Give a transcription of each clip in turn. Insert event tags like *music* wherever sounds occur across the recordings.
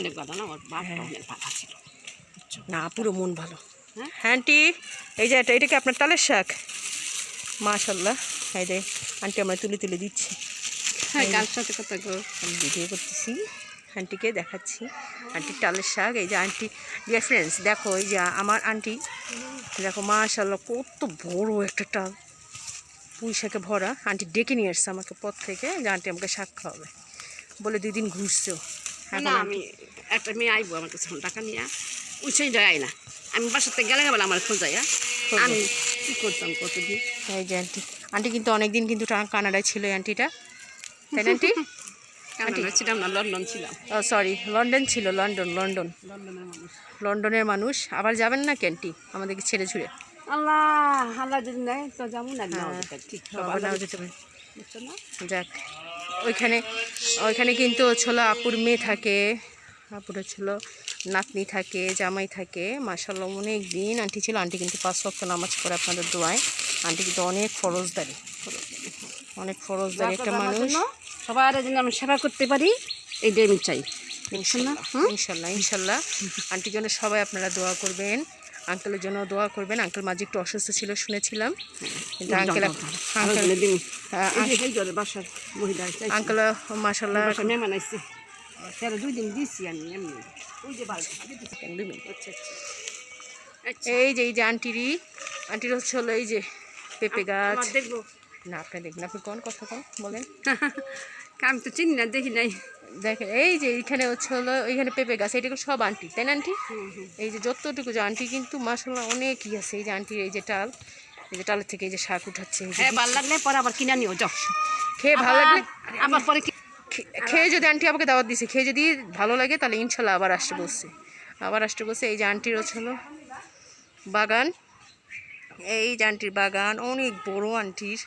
অনেক না? হ্যাঁ। অনেক ভালো ছিল। না পুরো মন ভালো। হ্যাঁ? হ্যাঁ আন্টি এই যে এটা এটা কি আপনার তালের শাক? মাশাল্লাহ এই যে আন্টি আমরা তুলে তুলে দিচ্ছি। হ্যাঁ কার সাথে কথা আমি ভিডিও করতেছি। আন্টিকে দেখাচ্ছি। আন্টির টালের শাক। এই যে আন্টি ডিয়ার ফ্রেন্ডস দেখো এই যে আমার আন্টি দেখো মাশাল্লাহ কত বড় একটা টাল। পুঁই শাকে ভরা। আন্টি ডেকে নিয়ে আসছে আমাকে পথ থেকে যে আন্টি আমাকে শাক খাওয়াবে। বলে দুই দিন ঘুরছেও না আমি একটা মেয়ে আইবো আমার কাছে টাকা নিয়ে। ওই সেই যায় না। আমি বাসাতে গেলে বলে আমার খোঁজাইয়া খোঁজে। আমি কি করতাম কতদিন? এই যে আন্টি আন্টি কিন্তু অনেকদিন কিন্তু কানাডায় ছিল আন্টিটা। তাই না *laughs* আন্টি? ছিলাম না লন্ডন ছিলাম। ও সরি লন্ডন ছিল লন্ডন লন্ডন। লন্ডনের মানুষ। আবার যাবেন না ক্যান্টি আমাদেরকে ছেড়ে ছুড়ে। আল্লাহ আল্লাহ যদি নেয় তো যাব না হ্যাঁ, ঠিক যাক। ওইখানে ওইখানে কিন্তু হচ্ছিল আপুর মেয়ে থাকে আপুর হচ্ছিল নাতনি থাকে জামাই থাকে। মাসাল্লাহ অনেক দিন আন্টি ছিল। আন্টি কিন্তু পাঁচ ওয়াক্ত নামাজ পড়ে আপনাদের দোয়ায়। আন্টি কিন্তু অনেক ফরজদারি। অনেক ফরজদারি একটা মানুষ। সবার জন্য আমি সেবা করতে পারি এই আমি চাই। ইনশাল্লাহ? ইনশাল্লাহ ইনশাল্লাহ। আন্টির জন্য সবাই আপনারা দোয়া করবেন। আঙ্কেলের জন্য দোয়া করবেন। আঙ্কেল মাঝে একটু অসুস্থ ছিল শুনেছিলাম। কিন্তু আঙ্কেল আঙ্কেল মাসাল্লাহ দুই দিন দিছি আমি এমনি। আন্টিরি মিনিট। আচ্ছা আচ্ছা। এই যে এই যে আন্টিরই। আন্টির হচ্ছে হলো এই যে পেঁপে গাছ। দেখব। না আপনি দেখবেন আপনি কোন কথা কোন বলেন। *laughs* আমি তো চিনি না দেখি নাই। দেখেন এই যে এইখানে হচ্ছে হলো এইখানে পেঁপে গাছ এটাকে সব আন্টি তাই না আন্টি? এই যে যতটুকু যে আন্টি কিন্তু মাসাল্লাহ অনেক ই আছে এই যে আন্টির এই যে টাল এই যে টালের থেকে এই যে শাক উঠাচ্ছে হ্যাঁ ভালো লাগলে পরে আবার কিনা নিও যাও। খেয়ে ভালো লাগলে আবার- পরে খে- খেয়ে যদি আন্টি আমাকে দাওয়াত দিছে খেয়ে যদি ভালো লাগে তাহলে ইনশাল্লাহ আবার আসতে বলছে। আবার আসতে বলছে এই যে আন্টির হচ্ছে হলো বাগান। এই যে আন্টির বাগান, অনেক বড় আন্টির,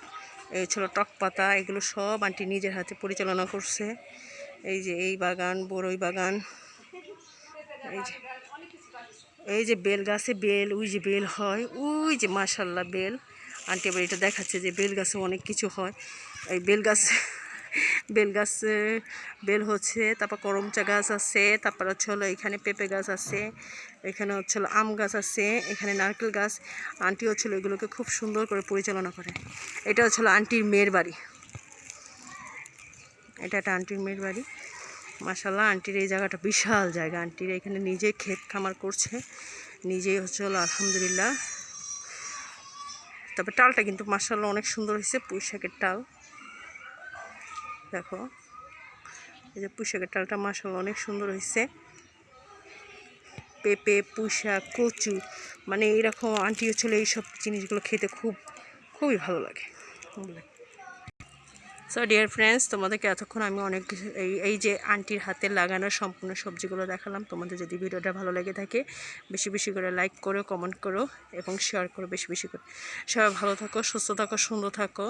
এই ছিল টক পাতা, এগুলো সব আন্টি নিজের হাতে পরিচালনা করছে। এই যে এই বাগান, বড়ই বাগান। এই যে এই যে বেল গাছে বেল, ওই যে বেল হয়, ওই যে মাসাল্লাহ বেল। আন্টি আবার এটা দেখাচ্ছে যে বেল গাছে অনেক কিছু হয়। এই বেল গাছে বেল গাছে বেল হচ্ছে, তারপর করমচা গাছ আছে, তারপর হচ্ছে হলো এখানে পেঁপে গাছ আছে, এখানে হচ্ছে হলো আম গাছ আছে, এখানে নারকেল গাছ। আন্টি হচ্ছিল এগুলোকে খুব সুন্দর করে পরিচালনা করে। এটা হচ্ছিল আন্টির মেয়ের বাড়ি। এটা একটা আন্টির মেয়ের বাড়ি। মাসাল্লাহ আন্টির এই জায়গাটা বিশাল জায়গা। আন্টির এখানে নিজে ক্ষেত খামার করছে, নিজেই হচ্ছে হলো আলহামদুলিল্লাহ। তবে টালটা কিন্তু মাসাল্লাহ অনেক সুন্দর হয়েছে পুঁই শাকের টাল। দেখো। এই যে পুঁই শাকের টালটা মাসাল্লাহ অনেক সুন্দর হয়েছে পেঁপে পুঁই শাক কচু মানে এইরকম আন্টি ছেলে, এইসব জিনিসগুলো খেতে খুব, খুবই ভালো লাগে। সো ডিয়ার ফ্রেন্ডস তোমাদেরকে এতক্ষণ আমি অনেক এই এই যে আন্টির হাতে লাগানো সম্পূর্ণ সবজিগুলো দেখালাম। তোমাদের যদি ভিডিওটা ভালো লেগে থাকে, বেশি বেশি করে লাইক করো কমেন্ট করো এবং শেয়ার করো বেশি বেশি করে। সবাই ভালো থাকো, সুস্থ থাকো, সুন্দর থাকো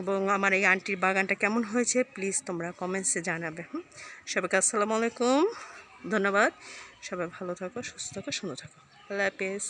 এবং আমার এই আন্টির বাগানটা কেমন হয়েছে প্লিজ তোমরা কমেন্টসে জানাবে, হুম? সবাইকে আসসালামু আলাইকুম, ধন্যবাদ। সবাই ভালো থাকো, সুস্থ থাকো, সুন্দর থাকো। আল্লাহ হাফেজ।